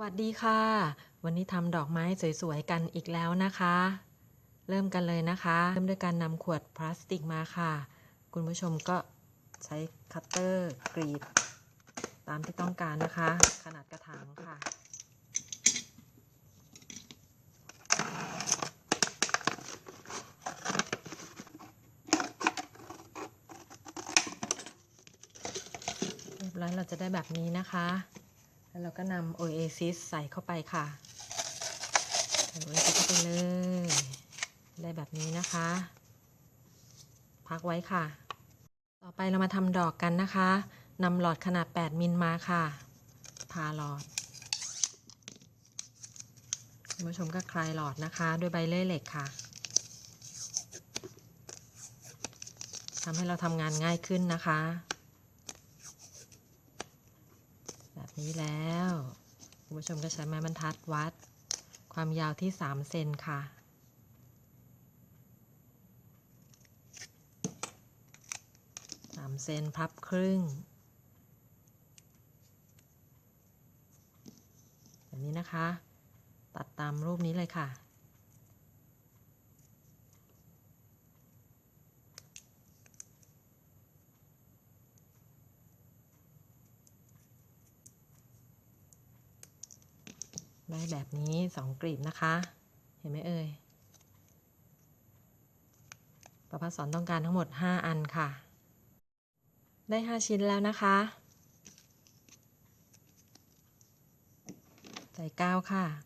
วัสดีค่ะ วันนี้ทำดอกไม้สวยๆกันอีกแล้วนะคะ เริ่มกันเลยนะคะ เริ่มด้วยการนำขวดพลาสติกมาค่ะ คุณผู้ชมก็ใช้คัตเตอร์กรีด ตามที่ต้องการนะคะ ขนาดกระถางค่ะเรียบร้อยเราจะได้แบบนี้นะคะ แล้วเราก็นำโอเอซิสใส่เข้าไปค่ะใส่โอเอซิสเข้าไปเลย ได้แบบนี้นะคะ พักไว้ค่ะ ต่อไปเรามาทำดอกกันนะคะนำหลอดขนาด 8 มิลมาค่ะพาหลอดคุณผู้ชมก็คลายหลอดนะคะด้วยใบเลื่อยเหล็กค่ะทำให้เราทำงานง่ายขึ้นนะคะ แบบ นี้แล้วคุณผู้ชมก็ใช้ไม้บรรทัดวัด ความยาวที่ 3 เซนค่ะ3เซนพับครึ่งแบบนี้นะคะ ตัดตามรูปนี้เลยค่ะ ได้แบบนี้สองกลีบนะคะ เห็นไหมเอ่ยประพัสสอนต้องการทั้งหมด 5 อันค่ะ ได้ 5 ชิ้นแล้วนะคะ ใส่กาวค่ะ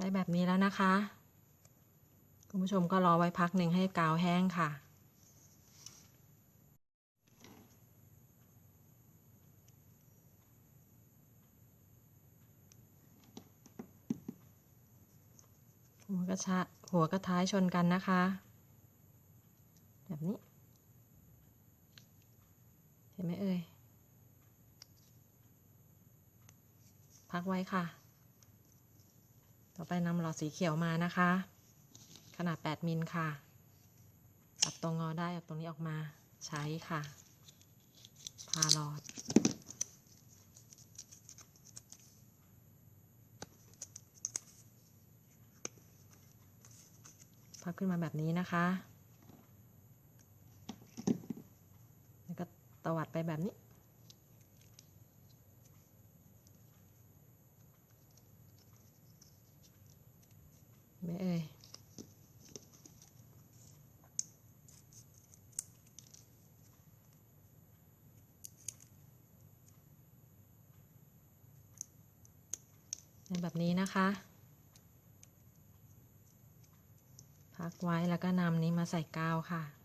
ได้แบบนี้แล้วนะคะ คุณผู้ชมก็รอไว้พักหนึ่งให้กาวแห้งค่ะ หัวกระชะหัวกระท้ายชนกันนะคะ แบบนี้ เห็นไหมเอ่ยพักไว้ค่ะ ต่อไปนำหลอดสีเขียวมานะคะ ขนาด 8 มิลค่ะตัดตรงงอได้เอาตรงนี้ออกมาใช้ค่ะพาหลอด พับขึ้นมาแบบนี้นะคะ แล้วก็ตวัดไปแบบนี้ ม่เอ่ยแบบนี้นะคะ พักไว้แล้วก็นำนี้มาใส่กาวค่ะ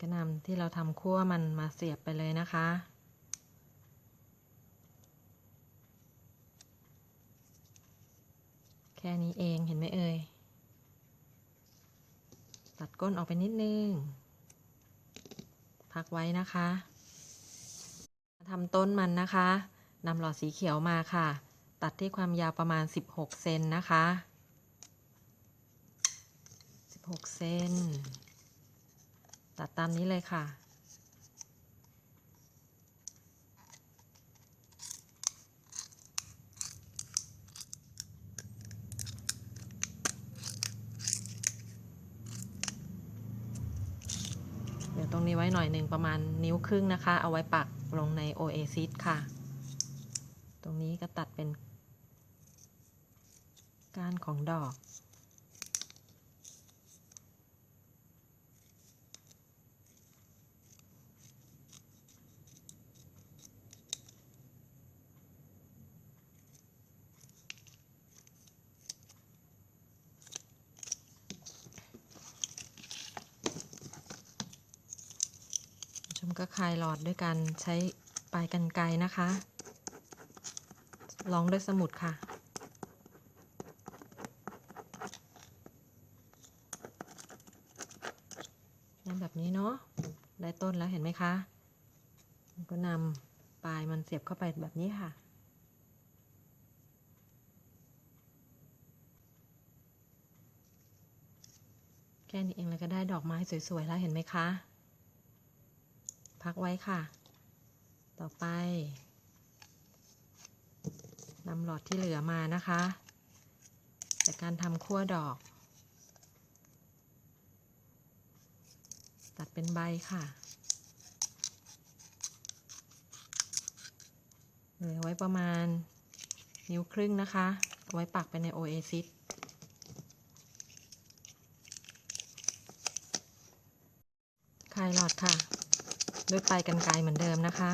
ก็นำที่เราทำคั่วมันมาเสียบไปเลยนะคะ แค่นี้เองเห็นไหมเอ่ย ตัดก้นออกไปนิดนึง พักไว้นะคะทำต้นมันนะคะนำหลอดสีเขียวมาค่ะ ตัดที่ความยาวประมาณ 16 เซนนะคะ 16 เซน ตัดตามนี้เลยค่ะ เดี๋ยวตรงนี้ไว้หน่อยหนึ่งประมาณนิ้วครึ่งนะคะ เอาไว้ปักลงใน Oasis ค่ะ ตรงนี้ก็ตัดเป็นก้านของดอก ก็คลายหลอดด้วยการใช้ปลายกันไกรนะคะ ลองด้วยสมุดค่ะ แบบนี้เนาะ ได้ต้นแล้วเห็นไหมคะ ก็นำปลายมันเสียบเข้าไปแบบนี้ค่ะแค่นี้เองแล้วก็ได้ดอกไม้สวยๆแล้วเห็นไหมคะ พักไว้ค่ะ ต่อไปนำหลอดที่เหลือมานะคะ จากการทำขั้วดอก ตัดเป็นใบค่ะ เหลือไว้ประมาณนิ้วครึ่งนะคะ ไว้ปักไปในโอเอซิสคลายหลอดค่ะ ด้วยปลายกันไกรเหมือนเดิมนะคะ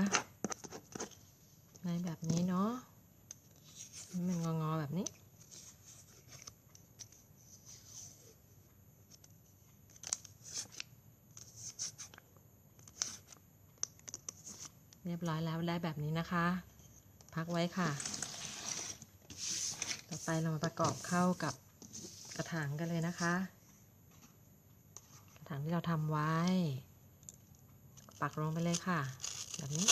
ในแบบนี้เนาะมันงอๆแบบนี้เรียบร้อยแล้วได้แบบนี้นะคะ พักไว้ค่ะ ต่อไปเรามาประกอบเข้ากับกระถางกันเลยนะคะ กระถางที่เราทำไว้ ปักลงไปเลยค่ะ แบบนี้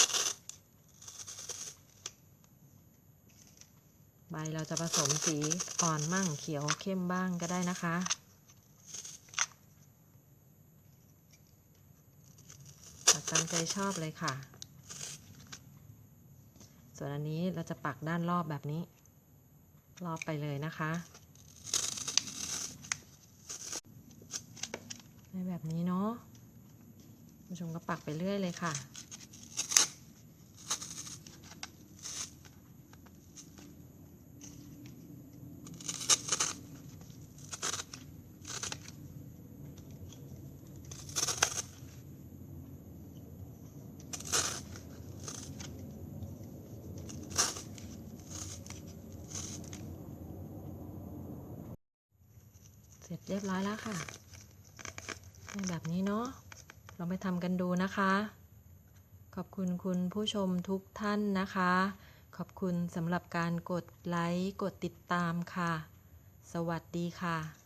ใบเราจะผสมสีอ่อนมั่งเขียวเข้มบ้างก็ได้นะคะปักตามใจชอบเลยค่ะ ส่วนอันนี้เราจะปักด้านรอบแบบนี้ รอบไปเลยนะคะในแบบนี้เนาะ ผู้ชมก็ปักไปเรื่อยเลยค่ะ เสร็จเรียบร้อยแล้วค่ะในแบบนี้เนาะ ลองไปทำกันดูนะคะ ขอบคุณคุณผู้ชมทุกท่านนะคะ ขอบคุณสำหรับการกดไลค์ กดติดตามค่ะ สวัสดีค่ะ